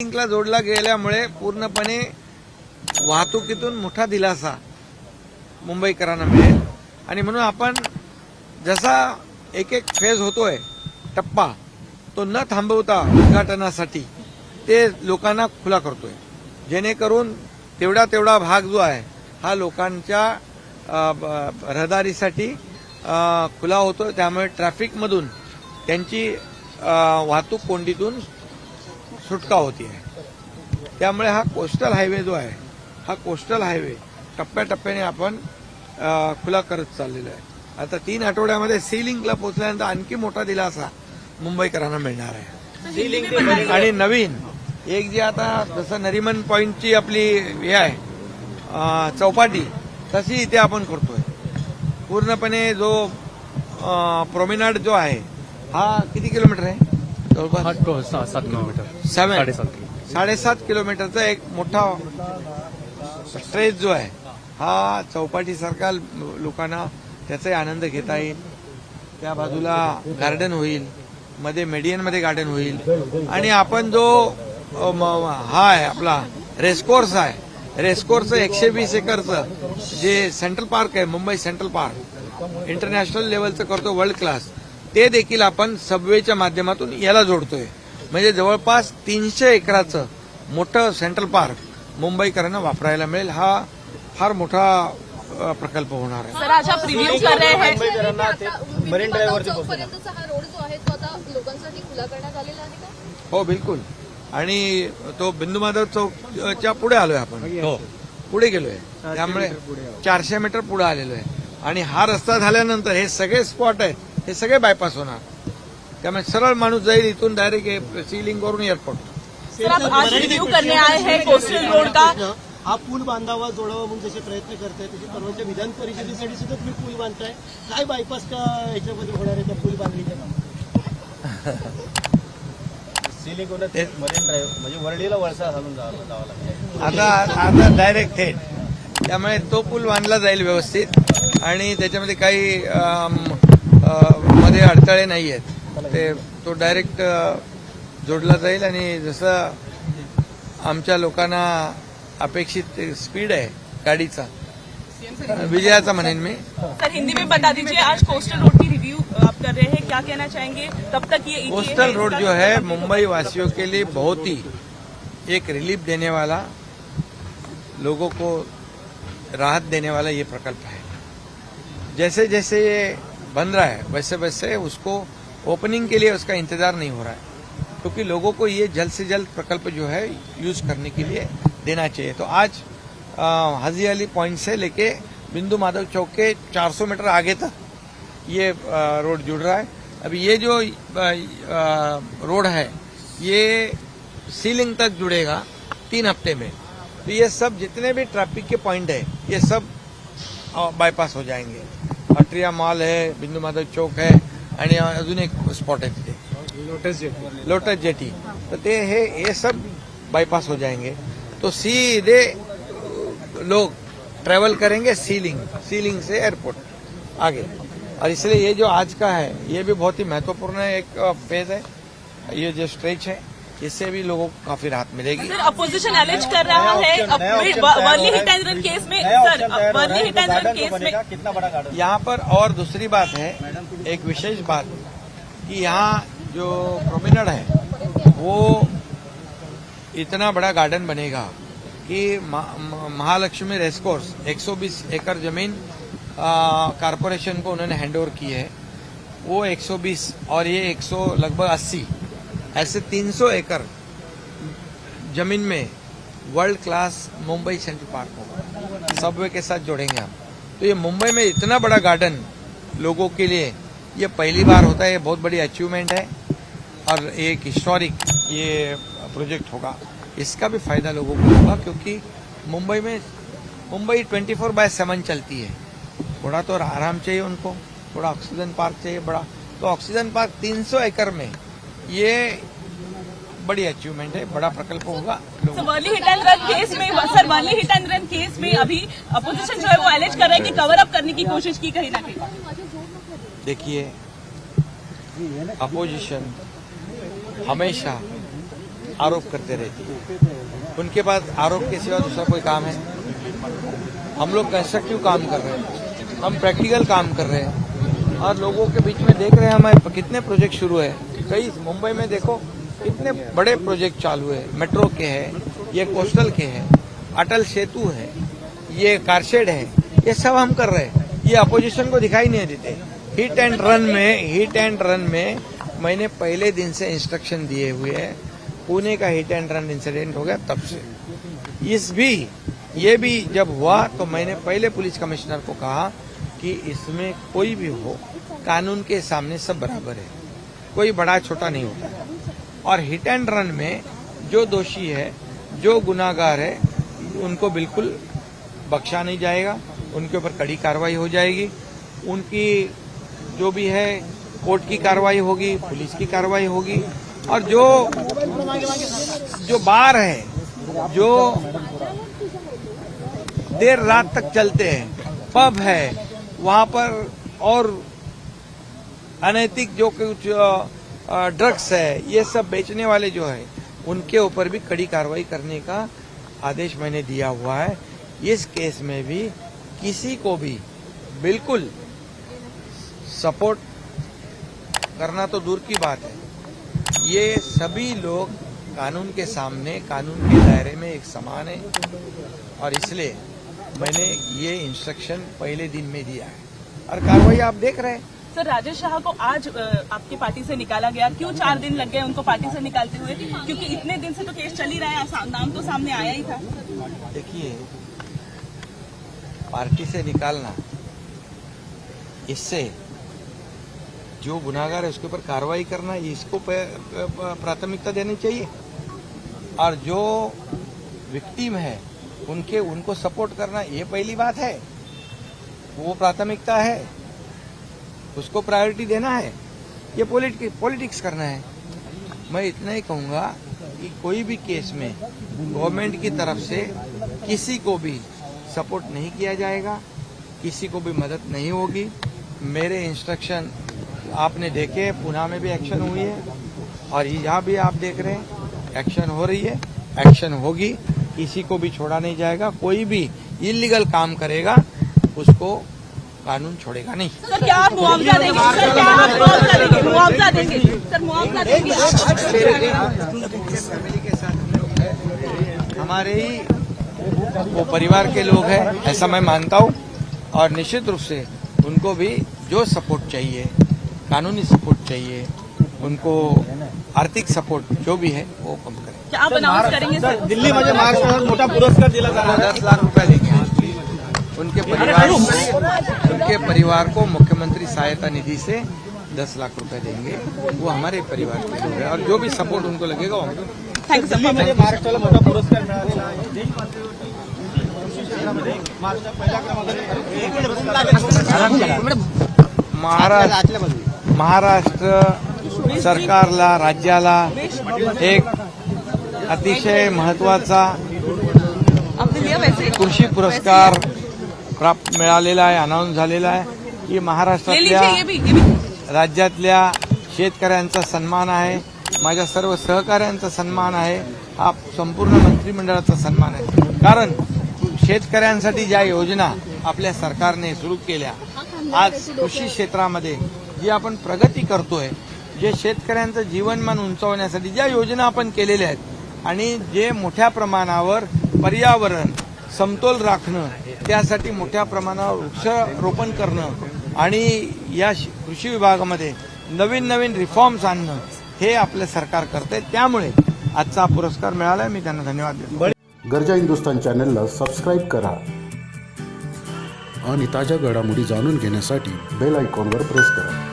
लिंकला जोडला गेल्यामुळे पूर्णपणे वाहतुकीतून मोठा दिलासा मुंबईकरांना मिळेल. आणि म्हणून आपण जसा एक एक फेज होतोय टप्पा तो न थांबवता उद्घाटनासाठी ते लोकांना खुला करतोय. जेणेकरून तेवढा तेवढा भाग जो आहे हा लोकांच्या रहदारीसाठी खुला होतो त्यामुळे ट्रॅफिकमधून त्यांची वाहतूक कोंडीतून सुटका होती आहे. त्यामुळे हा कोस्टल हायवे जो आहे हा कोस्टल हायवे टप्प्याटप्प्याने आपण खुला करत चाललेलो आहे. आता तीन आठवड्यामध्ये सी लिंकला पोहोचल्यानंतर आणखी मोठा दिलासा मुंबईकरांना मिळणार आहे. आणि नवीन एक जी आता जसं नरिमन पॉईंटची आपली हे आहे चौपाटी तशी इथे आपण करतोय. पूर्णपणे जो प्रोमिनाड जो आहे हा किती किलोमीटर आहे? जवळपास आठ तो सहा सात किलोमीटर. सेवन साडेसात किलोमीटर साडेसात किलोमीटरचा एक मोठा स्ट्रेच जो आहे हा चौपाटीसारखा लोकांना त्याचाही आनंद घेता येईल. त्या बाजूला गार्डन होईल मध्ये मेडियनमध्ये गार्डन होईल. आणि आपण जो अ, म- हा आहे आपला रेसकोर्स आहे. रेसकोर्सचं एकशे वीस एकरचं जे सेंट्रल पार्क आहे मुंबई सेंट्रल पार्क. इंटरनॅशनल लेवलचं करतो वर्ल्ड क्लास. ते देखील आपण सबवेच्या माध्यमातून याला जोडतोय. म्हणजे जवळपास तीनशे एकराचं मोठं सेंट्रल पार्क मुंबईकरांना वापरायला मिळेल. हा फार मोठा प्रकल्प होणार आहे. सर आज कर रहे हैं मरीन ड्राईव्हवरती पोहोचवणार पर्यंतचा हा रोड जो आहे तो आता लोकांसाठी खुला करण्यात आलेला आहे का? हो बिलकुल. आणि तो बिंदू माधव चौकच्या पुढे आलोय आपण. हो. पुढे गेलोय. त्यामुळे चारशे मीटर पुढे आलेलो आहे आणि हा रस्ता झाल्यानंतर हे सगळे स्पॉट आहेत हे सगळे बायपास होणार. त्यामुळे सरळ माणूस जाईल इथून डायरेक्ट सीलिंग वरून एअरपोर्ट सर आप आज रिव्यू करने आए हैं कोस्टल रोड का. हा पूल बांधावा जोडावा म्हणून जसे प्रयत्न करताय तसे परवाच्या विधान परिषदेसाठी सुद्धा तुम्ही पूल बांधताय. काय बायपास का ह्याच्यामध्ये होणार आहे त्या पूल बांधणीच्या सिलिंग मरीन ड्राईव्ह म्हणजे वर्लीला वळसा घालून जावं जावं लागेल. आता आता डायरेक्ट थेट त्यामुळे तो पूल बांधला जाईल व्यवस्थित. आणि त्याच्यामध्ये काही मध्ये अडथळे नाही आहेत ते तो डायरेक्ट जोडला जाईल आणि जसं आमच्या लोकांना अपेक्षित स्पीड आहे गाडीचा. विजयाचा म्हणेन मी. सर हिंदी में बता दीजिए आज कोस्टल रोड की रिव्यू आप कर रहे हैं क्या कहना चाहेंगे? कब तक ये कोस्टल रोड? जो है मुंबई वासियों के लिए बहुत ही एक रिलीफ देने वाला लोगों को राहत देने वाला ये प्रकल्प है। जैसे जैसे ये बन रहा है, वैसे वैसे उसको ओपनिंग के लिए उसका इंतज़ार नहीं हो रहा है। क्योंकि तो लोगों को ये जल्द से जल्द प्रकल्प जो है यूज़ करने के लिए देना चाहिए। तो आज हाजी अली पॉइंट से लेके बिंदु माधव चौक के 400 मीटर आगे तक ये रोड जुड़ रहा है। अभी ये जो रोड है, ये सीलिंग तक जुड़ेगा तीन हफ़्ते में। तो ये सब जितने भी ट्रैफ़िक के पॉइंट है, ये सब बाईपास हो जाएँगे। अट्रिया मॉल है बिंदु माधव चौक है आणि अजून एक स्पॉट आहे तिथे. लोटस जेटी लोटस जेटी तो ते हे ये सब बाईपास हो जाएँगे. तो सीधे लोग ट्रेवल करेंगे सीलिंग सीलिंग से एयरपोर्ट आगे. और इसलिए ये जो आज का है ये भी बहुत ही महत्वपूर्ण एक फ़ेज़ है. ये जो स्ट्रेच है इससे भी लोगों को काफ़ी राहत मिलेगी। सर अपोजिशन एलिज कर रहा है। Worli hit and run case में sir Worli hit and run case में कितना बड़ा गार्डन यहाँ पर और दूसरी बात है एक विशेष बात कि यहाँ जो प्रोमिनड है वो इतना बड़ा गार्डन बनेगा कि महालक्ष्मी रेसकोर्स 120 एकड़ ज़मीन कारपोरेशन को उन्होंने हैंड ओवर की है। वो 120 और ये 100 लगभग 80 ऐसे 300 एकड़ ज़मीन में world class Mumbai Central Park होगा। सबवे के साथ जोड़ेंगे हम। तो ये मुंबई में इतना बड़ा गार्डन लोगों के लिए ये पहली बार होता है, ये बहुत बड़ी अचीवमेंट है और एक हिस्टोरिक ये प्रोजेक्ट होगा। इसका भी फ़ायदा लोगों को होगा क्योंकि मुंबई में, मुंबई 24 फोर बाय सेवन चलती है। थोड़ा तो आराम चाहिए उनको, थोड़ा ऑक्सीजन पार्क चाहिए बड़ा। तो ऑक्सीजन पार्क 300 एकड़ में ये बड़ी अचीवमेंट है बड़ा प्रकल्प होगा Worli hit and run case में sir Worli hit and run case में अभी अपोजिशन जो है वो एलिज कर रहा है कि कवर अप करने की कोशिश की कहीं ना कहीं। देखिए अपोजिशन हमेशा आरोप करते रहती है। उनके पास आरोप के सिवा दूसरा कोई काम है? हम लोग कंस्ट्रक्टिव काम कर रहे हैं हम प्रैक्टिकल काम कर रहे हैं और लोगों के बीच में देख रहे हैं हमारे कितने प्रोजेक्ट शुरू है। कई मुंबई में देखो कितने बड़े प्रोजेक्ट चालू है। मेट्रो के हैं, ये कोस्टल के हैं, अटल सेतु है, ये कारशेड है, ये सब हम कर रहे हैं। ये अपोजिशन को दिखाई नहीं देते। हिट एंड रन में हिट एंड रन में मैंने पहले दिन से इंस्ट्रक्शन दिए हुए हैं। पुणे का हिट एंड रन इंसिडेंट हो गया तब से। इस भी, ये भी जब हुआ तो मैंने पहले पुलिस कमिश्नर को कहा कि इसमें कोई भी हो, कानून के सामने सब बराबर है। कोई बड़ा छोटा नहीं होता। और हिट एंड रन में जो दोषी है, जो गुनागार है, उनको बिल्कुल बख्शा नहीं जाएगा, उनके ऊपर कड़ी कार्रवाई हो जाएगी। उनकी जो भी है, कोर्ट की कार्रवाई होगी, पुलिस की कार्रवाई होगी। और जो जो बार है, जो देर रात तक चलते हैं पब है, वहाँ पर और अनैतिक जो कुछ ड्रग्स है, ये सब बेचने वाले जो है, उनके ऊपर भी कड़ी कार्रवाई करने का आदेश मैंने दिया हुआ है। इस केस में भी किसी को भी बिल्कुल सपोर्ट करना तो दूर की बात है। ये सभी लोग कानून के सामने, कानून के दायरे में एक समान है और इसलिए मैंने ये इंस्ट्रक्शन पहले दिन में दिया है। और कार्रवाई आप देख रहे हैं। सर, राजेश शाह को आज आपकी पार्टी से निकाला गया। क्यों चार दिन लग गए उनको पार्टी से निकालते हुए? क्योंकि इतने दिन से तो केस चल ही रहा है नाम तो सामने आया ही था। देखिए, पार्टी से निकालना, इससे जो गुनागार है, उसके ऊपर कार्रवाई करना, इसको प्राथमिकता देनी चाहिए। और जो विक्टिम है, उनके, उनको सपोर्ट करना, ये पहली बात है। वो प्राथमिकता है। उसको प्रायोरिटी देना है। ये पॉलिटिक्स करना है। मैं इतना ही कहूँगा कि कोई भी केस में गवर्नमेंट की तरफ़ से किसी को भी सपोर्ट नहीं किया जाएगा, किसी को भी मदद नहीं होगी। मेरे इंस्ट्रक्शन आपने देखे पुणे में भी एक्शन हुई है और यहाँ भी आप देख रहे हैं एक्शन हो रही है एक्शन होगी। किसी को भी छोड़ा नहीं जाएगा। कोई भी इलीगल काम करेगा, उसको कानून छोड़ेगा नहीं। सर क्या आप मुआवजा देंगे? सर क्या आप मुआवजा देंगे? मुआवजा देंगे। सर मुआवजा देंगे। फैमिली के साथ हम लोग हैं। हमारे ही वो परिवार के लोग हैं ऐसा मैं मानता हूँ और निश्चित रूप से उनको भी जो सपोर्ट चाहिए कानूनी सपोर्ट चाहिए उनको आर्थिक सपोर्ट जो भी है वो कम करें। क्या आप अनाउंस करेंगे सर? दिल्लीमध्ये महाराष्ट्रात मोठा पुरस्कार दिला दस लाख रुपए देंगे उनके परिवार उनके परिवार को मुख्यमंत्री सहायता निधि से दस लाख रुपए देंगे। वो हमारे परिवार के लोग हैं और जो भी सपोर्ट उनको लगेगा वो हम थैंक यू सर दिल्लीमध्ये महाराष्ट्राला मोठा पुरस्कार मिळालेला आहे शहरामध्ये महाराष्ट्र महाराष्ट्र महाराष्ट्र सरकारला राज्याला एक अतिशय महत्वाचा आपने लिया वैसे। कृषी पुरस्कार प्राप्त मिळालेला आहे अनाऊन्स झालेला आहे की महाराष्ट्रातल्या राज्यातल्या शेतकऱ्यांचा सन्मान आहे माझ्या सर्व सहकाऱ्यांचा सन्मान आहे हा संपूर्ण मंत्रिमंडळाचा सन्मान आहे. कारण शेतकऱ्यांसाठी ज्या योजना आपल्या सरकारने सुरू केल्या आज कृषी क्षेत्रामध्ये जी आपण प्रगती करतोय जे शेतकऱ्यांचं जीवनमान उंचावण्यासाठी ज्या योजना आपण केलेल्या आहेत आणि जे मोठ्या प्रमाणावर पर्यावरण समतोल राखणं त्यासाठी मोठ्या प्रमाणावर वृक्षारोपण करणं आणि या श- कृषी विभागामध्ये नवीन नवीन रिफॉर्म्स आणणं हे आपलं सरकार करते त्यामुळे आजचा पुरस्कार मिळाला मी त्यांना धन्यवाद देतो. गरजा हिंदुस्तान चॅनलला सबस्क्राईब करा. आणि ताज्या घडामोडी जाणून घेण्यासाठी बेल आयकॉनवर प्रेस करा.